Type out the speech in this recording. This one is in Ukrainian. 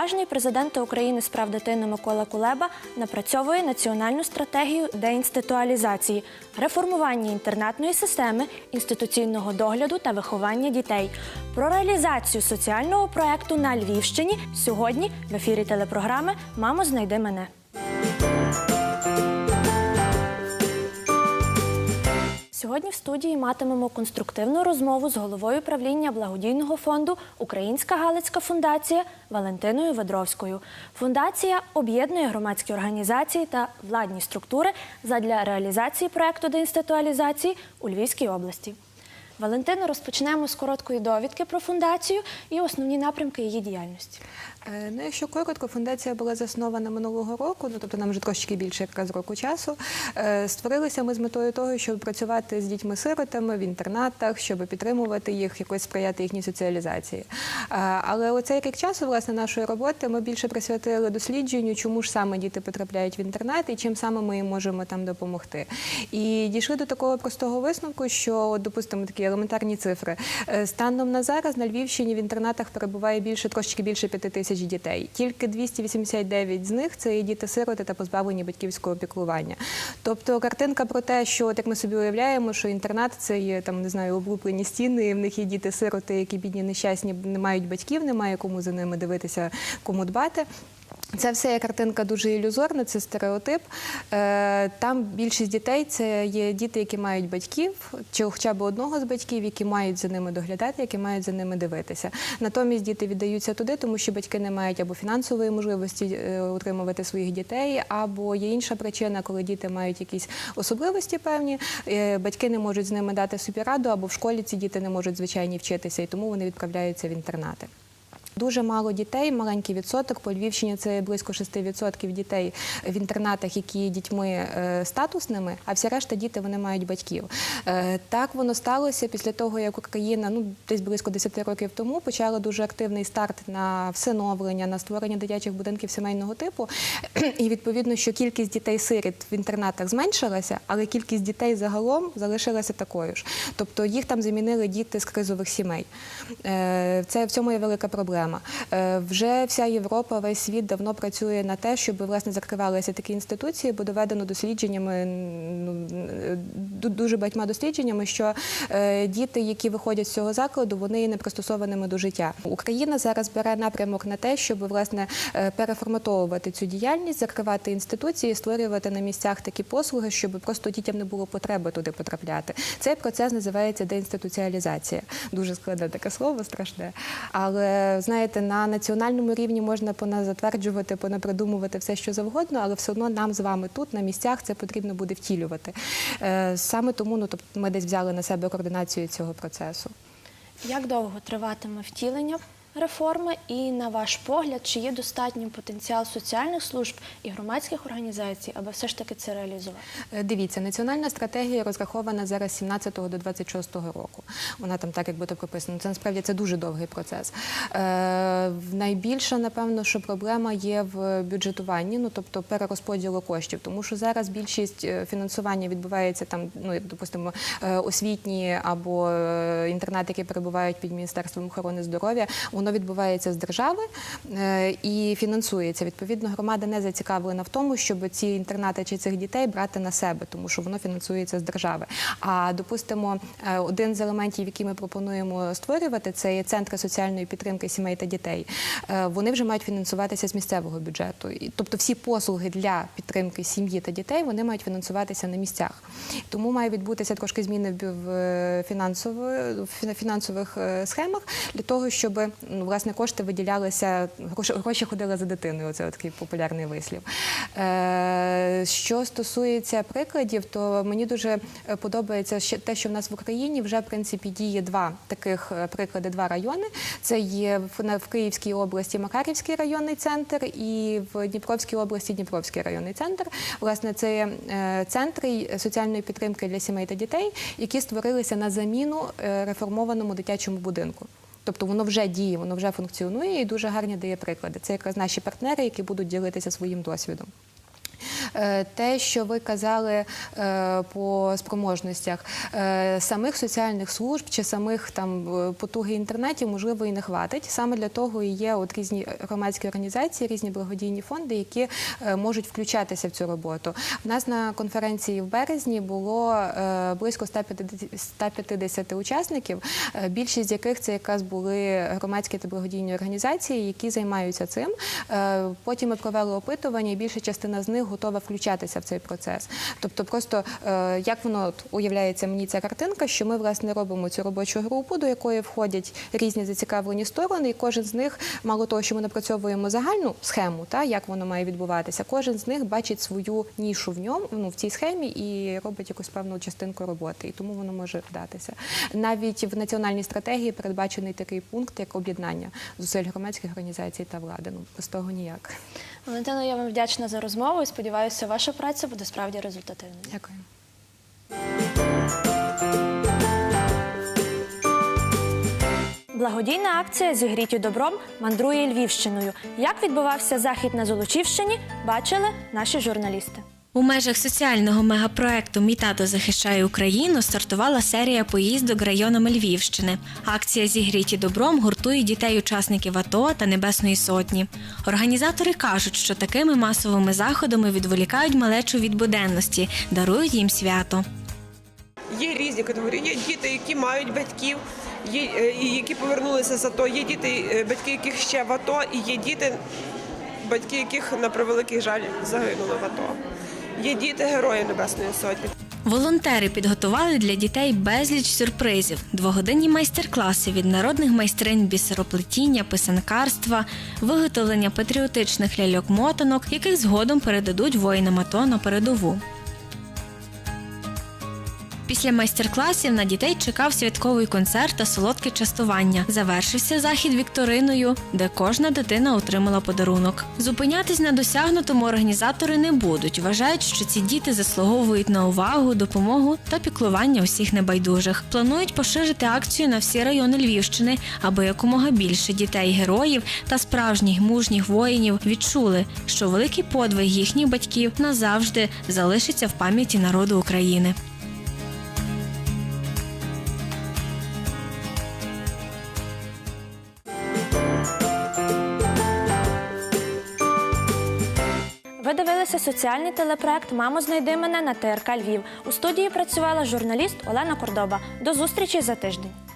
Уповноважений президента України з прав дитини Микола Кулеба напрацьовує національну стратегію деінституалізації, реформування інтернатної системи, інституційного догляду та виховання дітей. Про реалізацію соціального проекту на Львівщині сьогодні в ефірі телепрограми Мамо, знайди мене. Сьогодні в студії матимемо конструктивну розмову з головою правління благодійного фонду Українська Галицька фундація Валентиною Ведровською. Фундація об'єднує громадські організації та владні структури задля реалізації проекту деінституалізації у Львівській області. Валентино, розпочнемо з короткої довідки про фундацію і основні напрямки її діяльності. Е, Ну, якщо коротко, фундація була заснована минулого року, ну тобто нам вже трошки більше якраз року часу. Е, Створилися ми з метою того, щоб працювати з дітьми-сиротами в інтернатах, щоб підтримувати їх, якось сприяти їхній соціалізації. Е, Але оцей рік часу, власне, нашої роботи ми більше присвятили дослідженню, чому ж саме діти потрапляють в інтернат і чим саме ми їм можемо там допомогти. І дійшли до такого простого висновку, що, допустимо, такі елементарні цифри. Станом на зараз на Львівщині в інтернатах перебуває більше трошки більше п'яти тисяч дітей. Тільки 289 з них це діти-сироти та позбавлені батьківського опікування. Тобто картинка про те, що от як ми собі уявляємо, що інтернат це є там, не знаю, облуплені стіни, в них є діти-сироти, які бідні нещасні, не мають батьків, немає кому за ними дивитися, кому дбати. Це все картинка дуже ілюзорна, це стереотип. Е, Там більшість дітей це є діти, які мають батьків, чи хоча б одного з батьків, які мають за ними доглядати, які мають за ними дивитися. Натомість діти віддаються туди, тому що батьки не мають або фінансової можливості е, утримувати своїх дітей, або є інша причина, коли діти мають якісь особливості певні, е, батьки не можуть з ними дати собі раду, або в школі ці діти не можуть звичайні вчитися, і тому вони відправляються в інтернати. Дуже мало дітей, маленький відсоток. По Львівщині це близько 6% дітей в інтернатах, які є дітьми е, статусними, а вся решта діти вони мають батьків. Е, Так воно сталося після того, як Україна ну десь близько 10 років тому почала дуже активний старт на всиновлення, на створення дитячих будинків сімейного типу. І відповідно, що кількість дітей-сиріт в інтернатах зменшилася, але кількість дітей загалом залишилася такою ж. Тобто їх там замінили діти з кризових сімей. Е, Це в цьому є велика проблема. Е, Вже вся Європа, весь світ давно працює на те, щоб власне закривалися такі інституції, бо доведено дослідженнями ну, дуже багатьма дослідженнями, що е, діти, які виходять з цього закладу, вони є непристосованими до життя. Україна зараз бере напрямок на те, щоб власне е, переформатовувати цю діяльність, закривати інституції, створювати на місцях такі послуги, щоб просто дітям не було потреби туди потрапляти. Цей процес називається деінституціалізація. Дуже складне таке слово, страшне. Але знаєте, на національному рівні можна поназатверджувати, понапридумувати все, що завгодно, але все одно нам з вами тут на місцях це потрібно буде втілювати. Е, Саме тому ну, тобто, ми десь взяли на себе координацію цього процесу. Як довго триватиме втілення реформи, і на ваш погляд, чи є достатній потенціал соціальних служб і громадських організацій, аби все ж таки це реалізувати? Е, Дивіться, національна стратегія розрахована зараз з 17 до 26 року. Вона там так якби то прописана. Це насправді це дуже довгий процес. Е, найбільша, напевно, що проблема є в бюджетуванні, ну тобто перерозподілу коштів, тому що зараз більшість е, фінансування відбувається там, ну допустимо, е, освітні або інтернати, які перебувають під міністерством охорони здоров'я, воно відбувається з держави е, і фінансується. Відповідно, громада не зацікавлена в тому, щоб ці інтернати чи цих дітей брати на себе, тому що воно фінансується з держави. А допустимо, е, один з елементів, які ми пропонуємо створювати, це є центри соціальної підтримки сімей та дітей. Е, Вони вже мають фінансуватися з місцевого бюджету. Тобто, всі послуги для підтримки сім'ї та дітей вони мають фінансуватися на місцях. Тому має відбутися трошки зміни в фінансових схемах для того, щоб ну, власне кошти виділялися, гроші, ходили за дитиною. Це такий популярний вислів. Е, Що стосується прикладів, то мені дуже е, подобається те, що в нас в Україні вже в принципі діє два таких е, приклади, два райони. Це є в, Київській області Макарівський районний центр і в Дніпровській області Дніпровський районний центр. Власне, це центри соціальної підтримки для сімей та дітей, які створилися на заміну реформованому дитячому будинку. Тобто воно вже діє, воно вже функціонує і дуже гарні дає приклади. Це якраз наші партнери, які будуть ділитися своїм досвідом. Е, Те, що ви казали е, по спроможностях е, самих соціальних служб чи самих там потуги інтернетів, можливо, і не хватить. Саме для того і є от різні громадські організації, різні благодійні фонди, які можуть включатися в цю роботу. У нас на конференції в березні було близько 150, 150 учасників, більшість з яких це якраз були громадські та благодійні організації, які займаються цим. Потім ми провели опитування, і більша частина з них готова включатися в цей процес. Тобто, просто е, як воно уявляється мені ця картинка, що ми власне робимо цю робочу групу, до якої входять різні зацікавлені сторони, і кожен з них, мало того, що ми напрацьовуємо загальну схему, та як воно має відбуватися, кожен з них бачить свою нішу в ньому, ну в цій схемі і робить якусь певну частинку роботи, і тому воно може вдатися. Навіть в національній стратегії передбачений такий пункт, як об'єднання зусиль громадських організацій та влади. Ну без того ніяк. Валентино, я вам вдячна за розмову і сподіваюся, ваша праця буде справді результативною. Дякую. Благодійна акція Зігріті добром мандрує Львівщиною. Як відбувався захід на Золочівщині, бачили наші журналісти. У межах соціального мегапроекту Мій тато захищає Україну стартувала серія поїздок районами Львівщини. Акція Зігріті добром гуртує дітей-учасників АТО та Небесної Сотні. Організатори кажуть, що такими масовими заходами відволікають малечу від буденності, дарують їм свято. Є різні категорії. Є діти, які мають батьків, є е, які повернулися з АТО. Є діти, е, батьки, яких ще в АТО, і є діти, батьки, яких на превеликий жаль загинули в АТО. Є діти Герої Небесної Сотні. Волонтери підготували для дітей безліч сюрпризів, двогодинні майстер-класи від народних майстринь бісероплетіння, писанкарства, виготовлення патріотичних ляльок-мотанок, яких згодом передадуть воїнам АТО на передову. Після майстер-класів на дітей чекав святковий концерт та солодке частування. Завершився захід вікториною, де кожна дитина отримала подарунок. Зупинятись на досягнутому організатори не будуть. Вважають, що ці діти заслуговують на увагу, допомогу та піклування усіх небайдужих. Планують поширити акцію на всі райони Львівщини, аби якомога більше дітей-героїв та справжніх мужніх воїнів відчули, що великий подвиг їхніх батьків назавжди залишиться в пам'яті народу України. Соціальний телепроект Мамо, знайди мене на ТРК Львів. У студії працювала журналіст Олена Кордоба. До зустрічі за тиждень.